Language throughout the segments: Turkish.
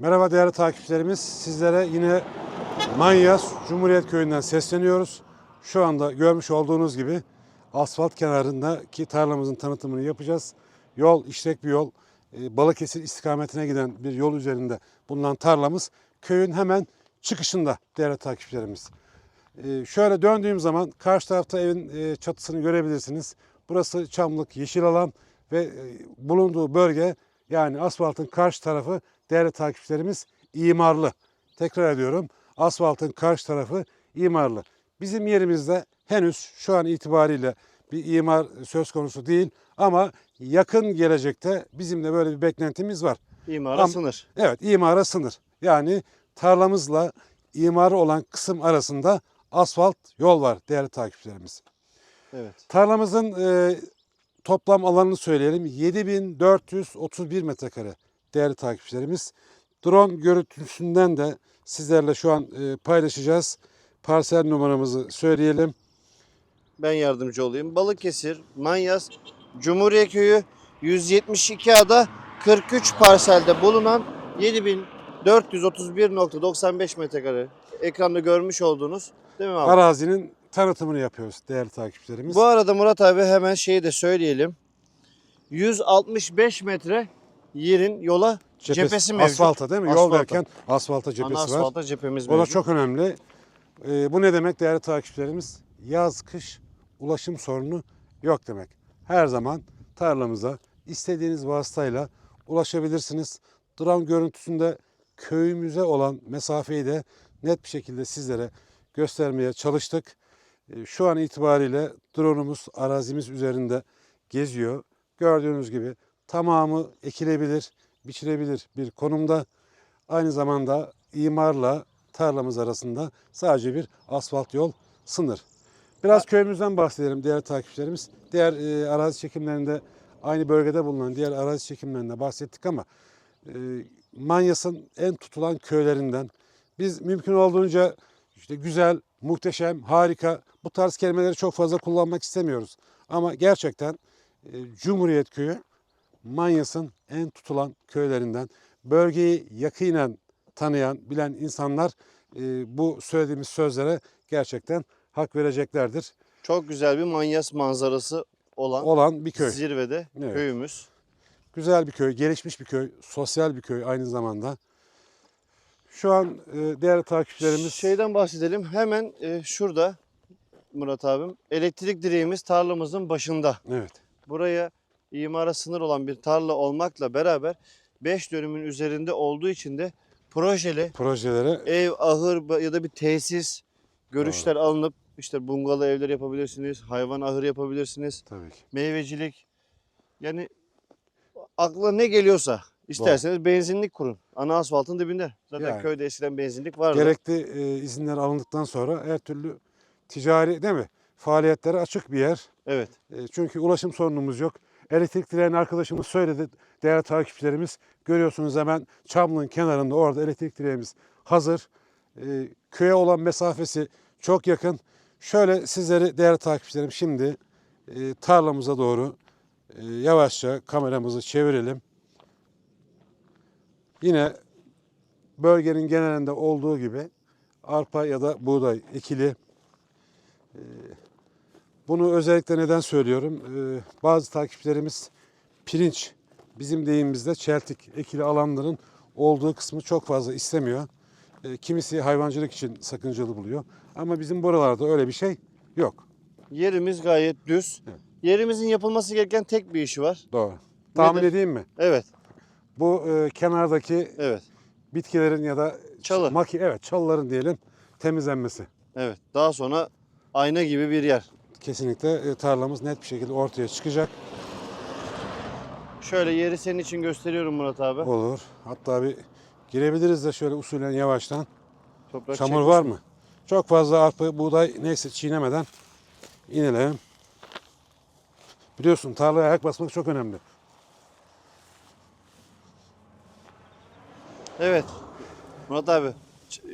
Merhaba değerli takipçilerimiz. Sizlere yine Manyas Cumhuriyet Köyü'nden sesleniyoruz. Şu anda görmüş olduğunuz gibi asfalt kenarındaki tarlamızın tanıtımını yapacağız. Yol işlek bir yol. Ee, Balıkesir istikametine giden bir yol üzerinde bulunan tarlamız köyün hemen çıkışında değerli takipçilerimiz. Ee, Şöyle döndüğüm zaman karşı tarafta evin e, çatısını görebilirsiniz. Burası çamlık, yeşil alan ve e, bulunduğu bölge yani asfaltın karşı tarafı değerli takipçilerimiz imarlı. Tekrar ediyorum asfaltın karşı tarafı imarlı. Bizim yerimizde henüz şu an itibariyle bir imar söz konusu değil ama yakın gelecekte bizim de böyle bir beklentimiz var. İmara Am- sınır. Evet imara sınır. Yani tarlamızla imarı olan kısım arasında asfalt yol var değerli takipçilerimiz. Evet. Tarlamızın e, toplam alanını söyleyelim. 7431 metrekare değerli takipçilerimiz. Drone görüntüsünden de sizlerle şu an e, paylaşacağız. Parsel numaramızı söyleyelim. Ben yardımcı olayım. Balıkesir, Manyas, Cumhuriyet Köyü 172 ada 43 parselde bulunan 7431.95 metrekare. Ekranda görmüş olduğunuz değil mi abi? Arazinin tanıtımını yapıyoruz değerli takipçilerimiz. Bu arada Murat abi hemen şeyi de söyleyelim. 165 metre yerin yola cephesi, mevcut. Asfalta değil mi? Yol Asfalta. derken asfalta cephesi Ana var. asfalta cephemiz O da mevcut. çok önemli. Ee, bu ne demek değerli takipçilerimiz? Yaz, kış ulaşım sorunu yok demek. Her zaman tarlamıza istediğiniz vasıtayla ulaşabilirsiniz. Drone görüntüsünde köyümüze olan mesafeyi de net bir şekilde sizlere göstermeye çalıştık. Ee, Şu an itibariyle drone'umuz arazimiz üzerinde geziyor. Gördüğünüz gibi tamamı ekilebilir, biçilebilir bir konumda. Aynı zamanda imarla tarlamız arasında sadece bir asfalt yol sınır. Biraz köyümüzden bahsedelim değerli takipçilerimiz. Diğer e, arazi çekimlerinde aynı bölgede bulunan diğer arazi çekimlerinde bahsettik ama e, Manyas'ın en tutulan köylerinden biz mümkün olduğunca işte güzel, muhteşem, harika bu tarz kelimeleri çok fazla kullanmak istemiyoruz. Ama gerçekten e, Cumhuriyet Köyü Manyas'ın en tutulan köylerinden. Bölgeyi yakinen tanıyan, bilen insanlar e, bu söylediğimiz sözlere gerçekten hak vereceklerdir. Çok güzel bir Manyas manzarası olan Olan bir köy. zirvede Evet. köyümüz. Güzel bir köy, gelişmiş bir köy, sosyal bir köy aynı zamanda. Şu an e, değerli takipçilerimiz Şeyden bahsedelim. Hemen e, şurada Murat abim elektrik direğimiz tarlamızın başında. evet Buraya imara sınır olan bir tarla olmakla beraber 5 dönümün üzerinde olduğu için de projeli projelere ev, ahır ya da bir tesis görüşler alınıp işte bungalov evler yapabilirsiniz, hayvan ahır yapabilirsiniz, tabii ki. meyvecilik. Yani akla ne geliyorsa isterseniz benzinlik kurun. Ana asfaltın dibinde. Zaten Yani. köyde eskiden benzinlik vardı. Gerekli e, izinler alındıktan sonra her türlü ticari değil mi? Faaliyetlere açık bir yer. Evet. E, Çünkü ulaşım sorunumuz yok. Elektrik direğini arkadaşımız söyledi. Değerli takipçilerimiz görüyorsunuz hemen Çamlı'nın kenarında orada elektrik direğimiz hazır. E, Köye olan mesafesi çok yakın. Şöyle sizleri değerli takipçilerim şimdi e, tarlamıza doğru e, yavaşça kameramızı çevirelim. Yine bölgenin genelinde olduğu gibi arpa ya da buğday ekili. E, Bunu özellikle neden söylüyorum? Ee, bazı takipçilerimiz pirinç, bizim deyimimizde çeltik ekili alanların olduğu kısmı çok fazla istemiyor. Ee, kimisi hayvancılık için sakıncalı buluyor. Ama bizim buralarda öyle bir şey yok. Yerimiz gayet düz. Evet. Yerimizin yapılması gereken tek bir işi var. Doğru. Tahmin Nedir? edeyim mi? Evet. Bu e, kenardaki Evet. bitkilerin ya da Çalı. maki evet çalıların diyelim temizlenmesi. Evet. Daha sonra ayna gibi bir yer. Kesinlikle e, tarlamız net bir şekilde ortaya çıkacak. Şöyle yeri senin için gösteriyorum Murat abi. Olur. Hatta bir girebiliriz de şöyle usulen yavaştan. Toprak Çamur çekmiş var mı? Çok fazla arpa, buğday neyse çiğnemeden inelim. Biliyorsun tarlaya ayak basmak çok önemli. Evet. Murat abi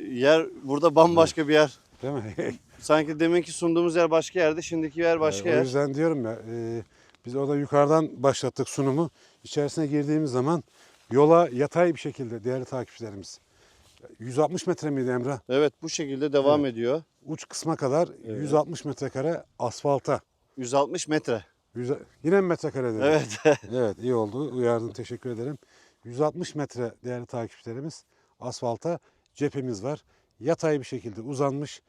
yer burada bambaşka bir yer. Değil mi? Sanki deminki sunduğumuz yer başka yerde, şimdiki yer başka o yer. yüzden diyorum ya e, biz orada yukarıdan başlattık sunumu. İçerisine girdiğimiz zaman yola yatay bir şekilde değerli takipçilerimiz. 160 metre miydi Emrah? Evet bu şekilde devam ediyor. Uç kısma kadar 160 metrekare asfalta. 160 metre. Yüz- yine mi metrekare dedim? Evet. Evet iyi oldu. Uyardın teşekkür ederim. 160 metre değerli takipçilerimiz asfalta cephemiz var. Yatay bir şekilde uzanmış.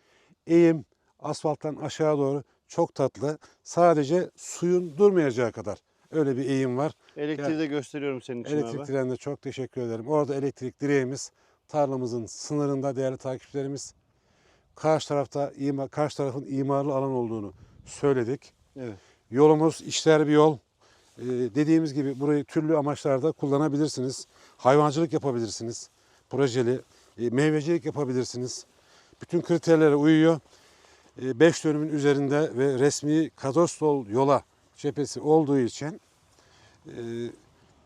Eğim asfalttan aşağı doğru çok tatlı. Sadece suyun durmayacağı kadar öyle bir eğim var. Elektriği de gösteriyorum senin için Elektrik abi. direğine çok teşekkür ederim. Orada elektrik direğimiz tarlamızın sınırında değerli takipçilerimiz. Karşı tarafta ima, karşı tarafın imarlı alan olduğunu söyledik. Evet. Yolumuz işler bir yol. Ee, dediğimiz gibi burayı türlü amaçlarda kullanabilirsiniz. Hayvancılık yapabilirsiniz. Projeli, e, meyvecilik yapabilirsiniz. Bütün kriterlere uyuyor. 5 dönümün üzerinde ve resmi kadastol yola cephesi olduğu için e,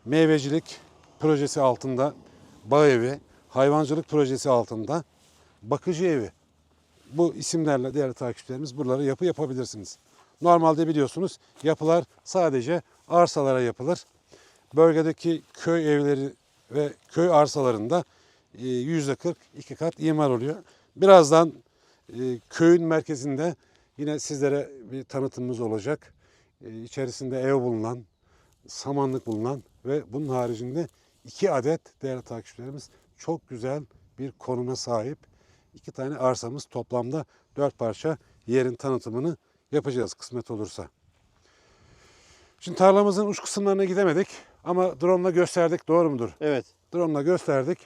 meyvecilik projesi altında bağ evi, hayvancılık projesi altında bakıcı evi. Bu isimlerle değerli takipçilerimiz buraları yapı yapabilirsiniz. Normalde biliyorsunuz yapılar sadece arsalara yapılır. Bölgedeki köy evleri ve köy arsalarında e, yüzde 40 iki kat imar oluyor. Birazdan e, köyün merkezinde yine sizlere bir tanıtımımız olacak. E, İçerisinde ev bulunan, samanlık bulunan ve bunun haricinde iki adet değerli takipçilerimiz çok güzel bir konuma sahip. İki tane arsamız toplamda dört parça yerin tanıtımını yapacağız kısmet olursa. Şimdi tarlamızın uç kısımlarına gidemedik ama drone ile gösterdik doğru mudur? Evet. Drone ile gösterdik.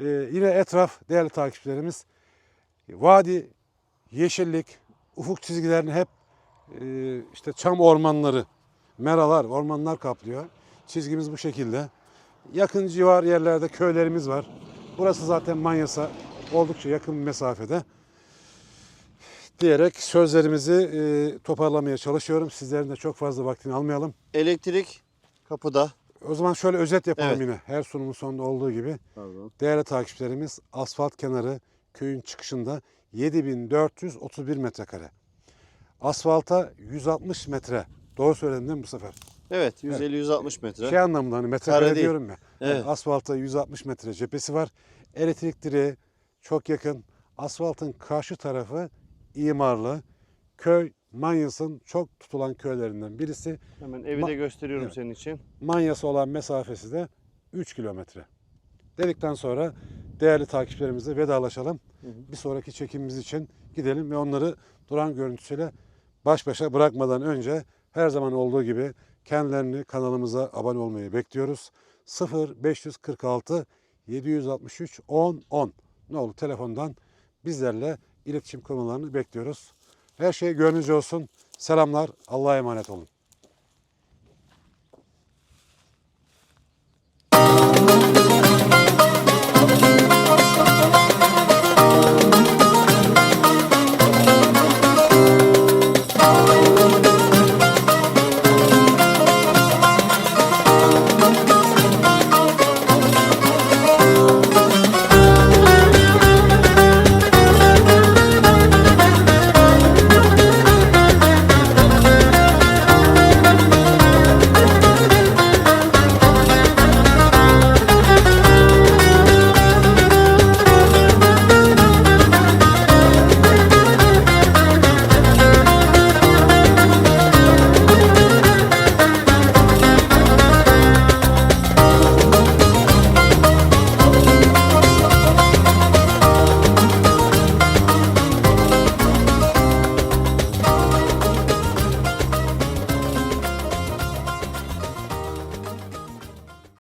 Ee, yine etraf değerli takipçilerimiz vadi, yeşillik, ufuk çizgilerini hep e, işte çam ormanları, meralar, ormanlar kaplıyor. Çizgimiz bu şekilde. Yakın civar yerlerde köylerimiz var. Burası zaten Manyas'a oldukça yakın bir mesafede. Diyerek sözlerimizi e, toparlamaya çalışıyorum. Sizlerin de çok fazla vaktini almayalım. Elektrik kapıda. O zaman şöyle özet yapalım Evet. yine. Her sunumun sonunda olduğu gibi. Pardon. Değerli takipçilerimiz asfalt kenarı köyün çıkışında 7431 metrekare. Asfalta 160 metre. Doğru söyledim değil mi bu sefer? Evet 150-160 metre. Şey anlamında hani metrekare Kare değil. diyorum ya. Evet. Yani asfalta 160 metre cephesi var. Elektrik direği çok yakın. Asfaltın karşı tarafı imarlı. Köy Manyas'ın çok tutulan köylerinden birisi. Hemen evi Ma- de gösteriyorum Evet. senin için. Manyas'a olan mesafesi de 3 kilometre. Dedikten sonra değerli takipçilerimizle vedalaşalım. Bir sonraki çekimimiz için gidelim ve onları duran görüntüsüyle baş başa bırakmadan önce her zaman olduğu gibi kendilerini kanalımıza abone olmayı bekliyoruz. 0 546 763 10 10 ne olur telefondan bizlerle iletişim kurmalarını bekliyoruz. Her şey gönlünüzce olsun. Selamlar. Allah'a emanet olun.